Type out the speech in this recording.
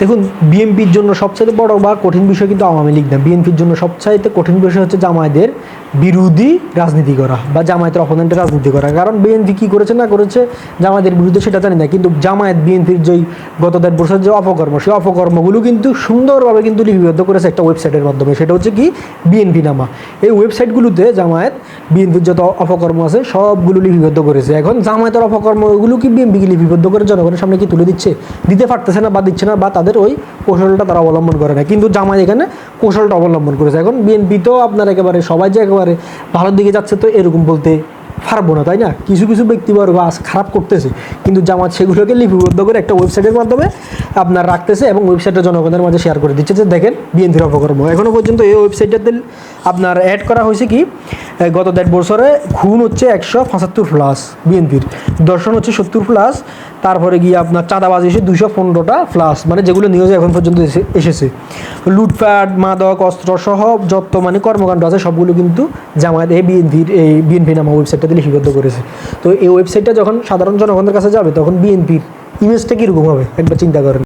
দেখুন বিএনপির জন্য সবচাইতে বড় বা কঠিন বিষয় কিন্তু আওয়ামী লীগ না। বিএনপির জন্য সবচাইতে কঠিন বিষয় হচ্ছে জামায়াতের বিরোধী রাজনীতি করা বা জামায়াতের অপোনেন্টের রাজনীতি করা। কারণ বিএনপি কী করেছে না করেছে, জামায়াতের বিরুদ্ধে সেটা জানি না। কিন্তু জামায়াত বিএনপির যেই গত দেড় বছর যে অপকর্ম, সেই অপকর্মগুলো কিন্তু সুন্দরভাবে কিন্তু লিপিবদ্ধ করেছে একটা ওয়েবসাইটের মাধ্যমে। সেটা হচ্ছে কি? বিএনপি নামা। এই ওয়েবসাইটগুলোতে জামায়াত বিএনপির যত অপকর্ম আছে, সবগুলো লিপিবদ্ধ করেছে। এখন জামায়াতের অপকর্মগুলো কি বিএনপিকে লিপিবদ্ধ করে জনগণের সামনে কি তুলে দিচ্ছে? দিতে পারতেছে না বা দিচ্ছে না বা তাদের ওই কৌশলটা তারা অবলম্বন করে না কিন্তু জামাই এখানে কৌশলটা অবলম্বন করেছে। এখন বিএনপি তো আপনার একেবারে, সবাই যে একেবারে ভালোর দিকে যাচ্ছে তো এরকম বলতে পারব না, তাই না? কিছু কিছু ব্যক্তিবর্গ আজ খারাপ করতেছে, কিন্তু জামাত সেগুলোকে লিপিবদ্ধ করে একটা ওয়েবসাইটের মাধ্যমে আপনার রাখতেছে এবং ওয়েবসাইটটা জনগণের মাঝে শেয়ার করে দিচ্ছে। যে দেখেন, বিএনপির অপকর্ম। এখনও পর্যন্ত এই ওয়েবসাইটটাতে আপনার অ্যাড করা হয়েছে কি? গত দেড় বছরে খুন হচ্ছে একশো পঁচাত্তর প্লাস বিএনপির। দর্শন হচ্ছে সত্তর প্লাস তারপরে গিয়ে আপনার চাঁদাবাজি এসে দুশো পনেরোটা প্লাস মানে যেগুলো নিউজে এখন পর্যন্ত এসে- এসেছে। লুটপাট, মাদক অস্ত্র সহ যত মানে কর্মকাণ্ড আছে, সবগুলো কিন্তু জামায়াত এই বিএনপির, এই বিএনপি নামা ওয়েবসাইটটাতে লিপিবদ্ধ করেছে। তো এই ওয়েবসাইটটা যখন সাধারণ জনগণের কাছে যাবে, তখন বিএনপির ইমেজটা কীরকম হবে? একবার চিন্তা করেন।